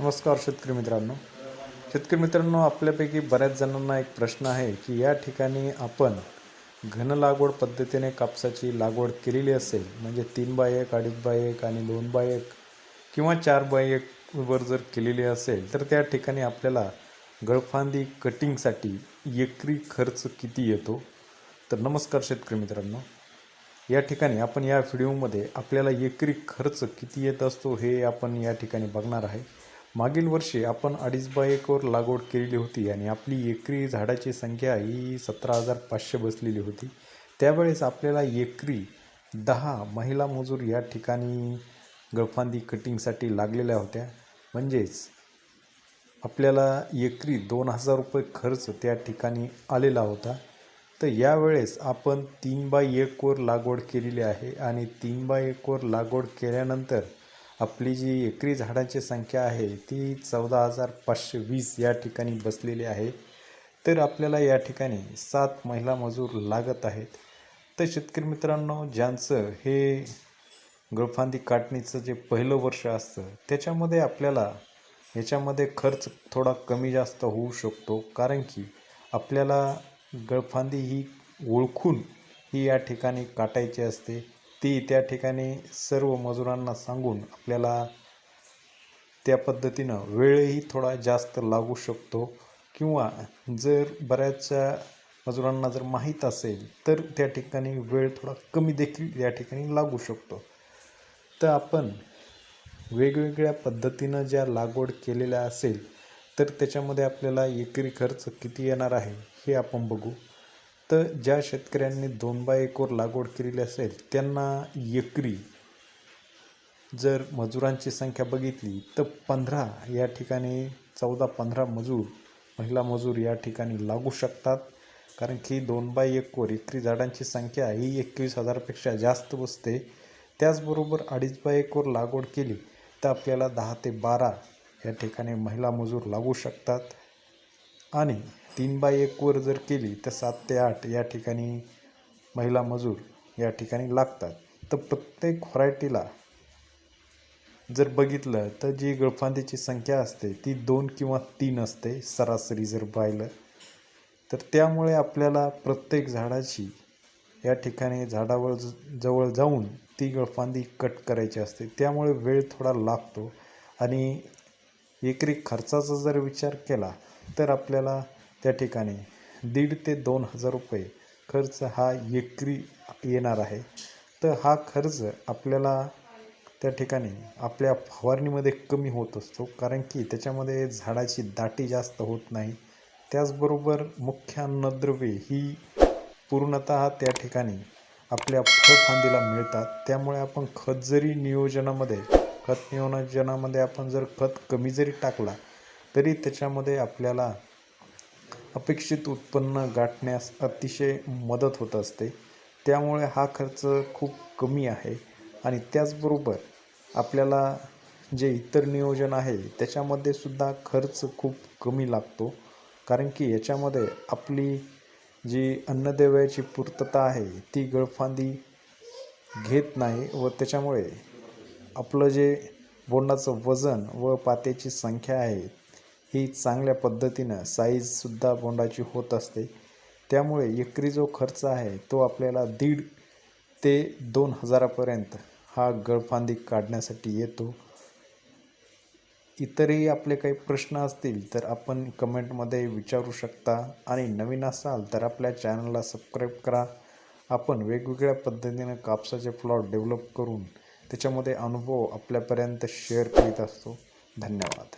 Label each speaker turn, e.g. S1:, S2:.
S1: नमस्कार शेतकरी मित्रांनो. शेतकरी मित्रांनो आपल्यापैकी बऱ्याच जणांना एक प्रश्न आहे की या ठिकाणी आपण घन लागवड पद्धतीने कापसाची लागवड केलेली असेल म्हणजे तीन बाय एक अडीच बाय एक आणि दोन बाय एक किंवा चार बाय एकवर जर केलेली असेल तर त्या ठिकाणी आपल्याला गळफांदी कटिंगसाठी एकरी खर्च किती येतो? तर नमस्कार शेतकरी मित्रांनो. या ठिकाणी आपण या व्हिडिओमध्ये आपल्याला एकरी खर्च किती येत असतो हे आपण या ठिकाणी बघणार आहे. मागील वर्षी आपण अडीच बाय एकवर लागवड केलेली होती आणि आपली एकरी झाडाची संख्या ही सतरा हजार पाचशे बसलेली होती. त्यावेळेस आपल्याला एकरी दहा महिला मजूर या ठिकाणी गळफांदी कटिंगसाठी लागलेल्या होत्या. म्हणजेच आपल्याला एकरी दोन हजार रुपये खर्च त्या ठिकाणी आलेला होता. तर यावेळेस आपण तीन बाय एकवर लागवड केलेली आहे आणि तीन बाय एकवर लागवड केल्यानंतर आपली जी एकरी झाडांची संख्या आहे ती चौदा हजार पाचशे वीस या ठिकाणी बसलेली आहे. तर आपल्याला या ठिकाणी सात महिला मजूर लागत आहेत. तर शेतकरी मित्रांनो ज्यांचं हे गळफांदी काटणीचं जे पहिलं वर्ष असतं त्याच्यामध्ये आपल्याला याच्यामध्ये खर्च थोडा कमी जास्त होऊ शकतो. कारण की आपल्याला गळफांदी ही ओळखून ही या ठिकाणी काटायची असते. ती त्या ठिकाणी सर्व मजुरांना सांगून आपल्याला त्या पद्धतीनं वेळही थोडा जास्त लागू शकतो. किंवा जर बऱ्याचशा मजुरांना जर माहीत असेल तर त्या ठिकाणी वेळ थोडा कमी देखील या ठिकाणी लागू शकतो. तर आपण वेगवेगळ्या पद्धतीनं ज्या लागवड केलेल्या असेल तर त्याच्यामध्ये आपल्याला एकरी खर्च किती येणार आहे हे आपण बघू. तर ज्या शेतकऱ्यांनी दोन बाय एकवर लागवड केलेली असेल त्यांना एकरी जर मजुरांची संख्या बघितली तर पंधरा या ठिकाणी चौदा पंधरा मजूर महिला मजूर या ठिकाणी लागू शकतात. कारण की दोन बाय एकवर एकरी झाडांची संख्या ही एकवीस हजारपेक्षा जास्त बसते. त्याचबरोबर अडीच बाय एकवर लागवड केली तर आपल्याला दहा ते बारा या ठिकाणी महिला मजूर लागू शकतात. आणि तीन बाय एकवर जर केली तर सात ते आठ या ठिकाणी महिला मजूर या ठिकाणी लागतात. तर प्रत्येक व्हरायटीला जर बघितलं तर जी गळफांदीची संख्या असते ती दोन किंवा तीन असते सरासरी जर पाहिलं तर त्यामुळे आपल्याला प्रत्येक झाडाची या ठिकाणी झाडावर ज- जवळ जाऊन ती गळफांदी कट करायची असते. त्यामुळे वेळ थोडा लागतो आणि एकरी खर्चाचा जर विचार केला तर आपल्याला त्या ठिकाणी दीड ते दोन हजार रुपये खर्च हा एकरी येणार आहे. तर हा खर्च आपल्याला त्या ठिकाणी आपल्या फवारणीमध्ये कमी होत असतो. कारण की त्याच्यामध्ये झाडाची दाटी जास्त होत नाही. त्याचबरोबर मुख्य अन्नद्रव्ये ही पूर्णतः त्या ठिकाणी आपल्या फळफांदीला मिळतात. त्यामुळे आपण खत जरी नियोजनामध्ये खत नियोजनामध्ये आपण जर खत कमी जरी टाकला तरी त्याच्यामध्ये आपल्याला अपेक्षित उत्पन्न गाठण्यास अतिशय मदत होत असते. त्यामुळे हा खर्च खूप कमी आहे आणि त्याचबरोबर आपल्याला जे इतर नियोजन आहे त्याच्यामध्ये सुद्धा खर्च खूप कमी लागतो. कारण की याच्यामध्ये आपली जी अन्नदेवयाची पूर्तता आहे ती गळफांदी घेत नाही व त्याच्यामुळे आपलं जे बोंडाचं वजन व पात्याची संख्या आहे ही चांगल्या पद्धतीनं साईजसुद्धा बोंडाची होत असते. त्यामुळे एकरी जो खर्च आहे तो आपल्याला दीड ते दोन हजारापर्यंत हा गळफांदी काढण्यासाठी येतो. इतरही आपले काही प्रश्न असतील तर आपण कमेंटमध्ये विचारू शकता. आणि नवीन असाल तर आपल्या चॅनलला सबस्क्राईब करा. आपण वेगवेगळ्या पद्धतीनं कापसाचे प्लॉट डेव्हलप करून त्याच्यामध्ये अनुभव आपल्यापर्यंत शेअर करीत असतो. धन्यवाद.